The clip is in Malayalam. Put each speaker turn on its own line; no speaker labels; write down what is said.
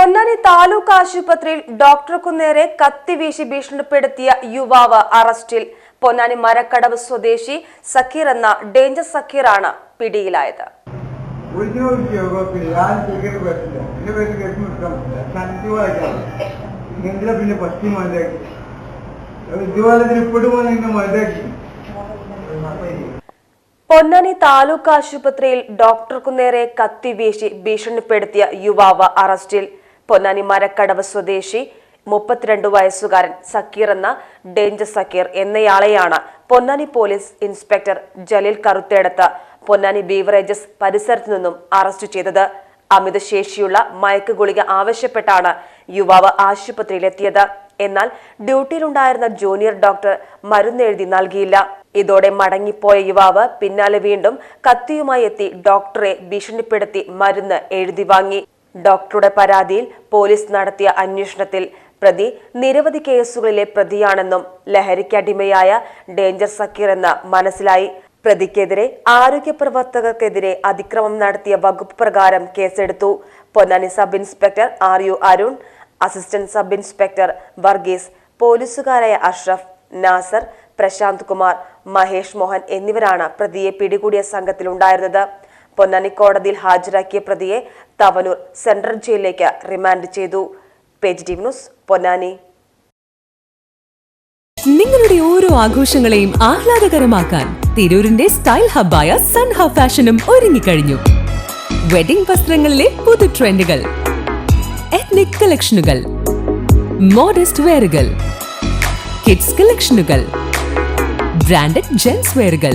പൊന്നാനി താലൂക്ക് ആശുപത്രിയിൽ ഡോക്ടർക്കു നേരെ കത്തിവീശി ഭീഷണിപ്പെടുത്തിയ യുവാവ് അറസ്റ്റിൽ പൊന്നാനി മരക്കടവ് സ്വദേശി സക്കീർ എന്ന ഡേഞ്ചർ സക്കീറാണ് പിടിയിലായത്. പൊന്നാനി താലൂക്ക് ആശുപത്രിയിൽ ഡോക്ടർക്കു നേരെ കത്തിവീശി ഭീഷണിപ്പെടുത്തിയ യുവാവ് അറസ്റ്റിൽ പൊന്നാനി മരക്കടവ് സ്വദേശി മുപ്പത്തിരണ്ട് വയസ്സുകാരൻ സക്കീർ എന്ന danger Zakir എന്നയാളെയാണ് Ponnani police inspector Jaleel Karuthedath Ponnani beverages പരിസരത്തു നിന്നും അറസ്റ്റ് ചെയ്തത്. അമിത ശേഷിയുള്ള മയക്ക് ഗുളിക ആവശ്യപ്പെട്ടാണ് യുവാവ് ആശുപത്രിയിലെത്തിയത്. എന്നാൽ ഡ്യൂട്ടിയിലുണ്ടായിരുന്ന ജൂനിയർ ഡോക്ടർ മരുന്നെഴുതി നൽകിയില്ല. ഇതോടെ മടങ്ങിപ്പോയ യുവാവ് പിന്നാലെ വീണ്ടും കത്തിയുമായി എത്തി ഡോക്ടറെ ഭീഷണിപ്പെടുത്തി മരുന്ന് എഴുതി വാങ്ങി. ഡോക്ടറുടെ പരാതിയിൽ പോലീസ് നടത്തിയ അന്വേഷണത്തിൽ പ്രതി നിരവധി കേസുകളിലെ പ്രതിയാണെന്നും ലഹരിക്കടിമയായ ഡേഞ്ചർ സക്കീർ എന്ന് മനസ്സിലായി. പ്രതിക്കെതിരെ ആരോഗ്യ പ്രവർത്തകർക്കെതിരെ അതിക്രമം നടത്തിയ വകുപ്പ് പ്രകാരം കേസെടുത്തു. Ponnani sub inspector R U Arun assistant sub inspector Varghese പോലീസുകാരായ Ashraf Nasar Prashanth Kumar Mahesh Mohan എന്നിവരാണ് പ്രതിയെ പിടികൂടിയ സംഘത്തിലുണ്ടായിരുന്നത്. പൊന്നാനി കോടതിയിൽ ഹാജരാക്കിയ പ്രതിയെ തവനൂർ സെൻട്രൽ ജയിലിലേക്ക് റിമാൻഡ് ചെയ്തു. Page news Ponnani.
നിങ്ങളുടെ ഓരോ ആഘോഷങ്ങളെയും ആഹ്ലാദകരമാക്കാൻ തിരൂരിന്റെ സ്റ്റൈൽ ഹബ്ബായ സൺ ഹബ് ഫാഷനും ഒരുങ്ങിക്കഴിഞ്ഞു. വെഡിംഗ് വസ്ത്രങ്ങളിലെ പുതു ട്രെൻഡുകൾ എത്നിക് കളക്ഷനുകൾ മോഡസ്റ്റ് വെയറുകൾ കിഡ്സ് കളക്ഷനുകൾ ബ്രാൻഡഡ് ജെൻസ് വെയറുകൾ